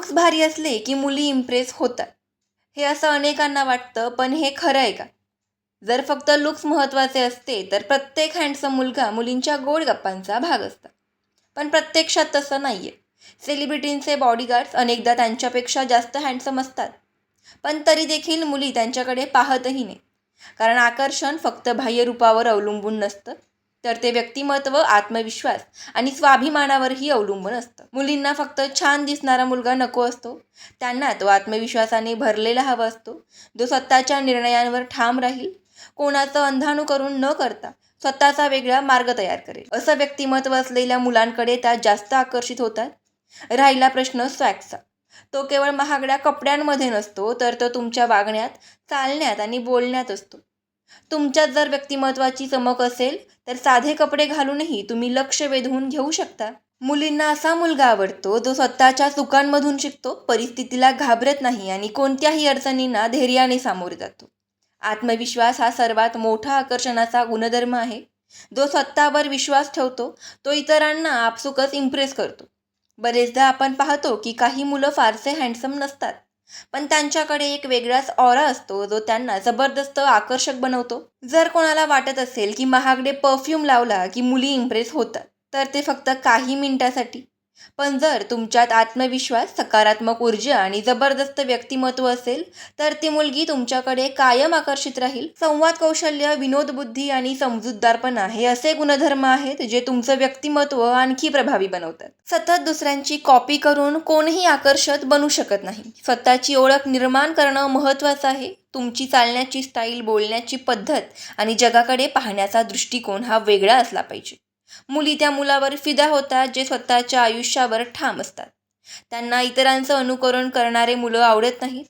Looks भारी असले की मुली इम्प्रेस होतात. हे असं अनेकांना वाटतं पण हे खरं आहे का? जर फक्त लुक्स महत्त्वाचे असते तर प्रत्येक हँडसम मुलगा मुलींच्या गोड गप्पांचा भाग असता. पण प्रत्यक्षात तसं नाही आहे सेलिब्रिटींचे बॉडीगार्ड्स अनेकदा त्यांच्यापेक्षा जास्त हँडसम असतात. पण तरी देखील मुली त्यांच्याकडे पाहतही नाही. कारण आकर्षण फक्त बाह्यरूपावर अवलंबून नसतं. तर ते व्यक्तिमत्व आत्मविश्वास आणि स्वाभिमानावरही अवलंबून असतं. मुलींना फक्त छान दिसणारा मुलगा नको असतो. त्यांना तो आत्मविश्वासाने भरलेला हवा असतो. जो स्वतःच्या निर्णयांवर ठाम राहील कोणाचं अंधानुकरण न करता स्वतःचा वेगळा मार्ग तयार करेल. असं व्यक्तिमत्व असलेल्या मुलांकडे त्या जास्त आकर्षित होतात. राहिला प्रश्न स्वॅक्सचा. तो केवळ महागड्या कपड्यांमध्ये नसतो तर तो तुमच्या वागण्यात चालण्यात आणि बोलण्यात असतो. तुमच्यात जर व्यक्तिमत्वाची चमक असेल तर साधे कपडे घालूनही तुम्ही लक्ष वेधून घेऊ शकता. मुलींना असा मुलगा आवडतो जो स्वतःच्या चुकांमधून शिकतो परिस्थितीला घाबरत नाही आणि कोणत्याही अडचणींना धैर्याने सामोरे जातो. आत्मविश्वास हा सर्वात मोठा आकर्षणाचा गुणधर्म आहे. जो स्वतःवर विश्वास ठेवतो तो इतरांना आपसुकच इम्प्रेस करतो. बरेचदा आपण पाहतो की काही मुलं फारसे हँडसम नसतात. पण त्यांच्याकडे एक वेगळाच ऑरा असतो जो त्यांना जबरदस्त आकर्षक बनवतो. जर कोणाला वाटत असेल की महागडे परफ्यूम लावला की मुली इम्प्रेस होतात तर ते फक्त काही मिनिटासाठी पण जर तुमच्यात आत्मविश्वास सकारात्मक ऊर्जा आणि जबरदस्त व्यक्तिमत्व असेल तर ती मुलगी तुमच्याकडे कायम आकर्षित राहील. संवाद कौशल्य विनोदबुद्धी आणि समजूतदारपणा हे असे गुणधर्म आहेत जे तुमचं व्यक्तिमत्व आणखी प्रभावी बनवतात. सतत दुसऱ्यांची कॉपी करून कोणीही आकर्षक बनू शकत नाही. स्वतःची ओळख निर्माण करणं महत्त्वाचं आहे. तुमची चालण्याची स्टाईल बोलण्याची पद्धत आणि जगाकडे पाहण्याचा दृष्टिकोन हा वेगळा असला पाहिजे. मुली त्या मुलावर फिदा होतात जे स्वतःच्या आयुष्यावर ठाम असतात. त्यांना इतरांचं अनुकरण करणारे मुलं आवडत नाहीत.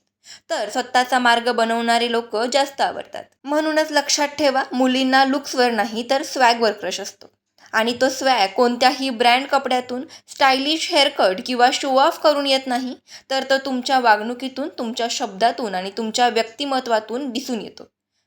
तर स्वतःचा मार्ग बनवणारे लोक जास्त आवडतात. म्हणूनच लक्षात ठेवा मुलींना लुक्सवर नाही तर स्वॅगवर क्रश असतो. आणि तो स्वॅग कोणत्याही ब्रँड कपड्यातून स्टायलिश हेअरकट किंवा शो ऑफ करून येत नाही तर तो तुमच्या वागणुकीतून तुमच्या शब्दातून आणि तुमच्या व्यक्तिमत्वातून दिसून येतो.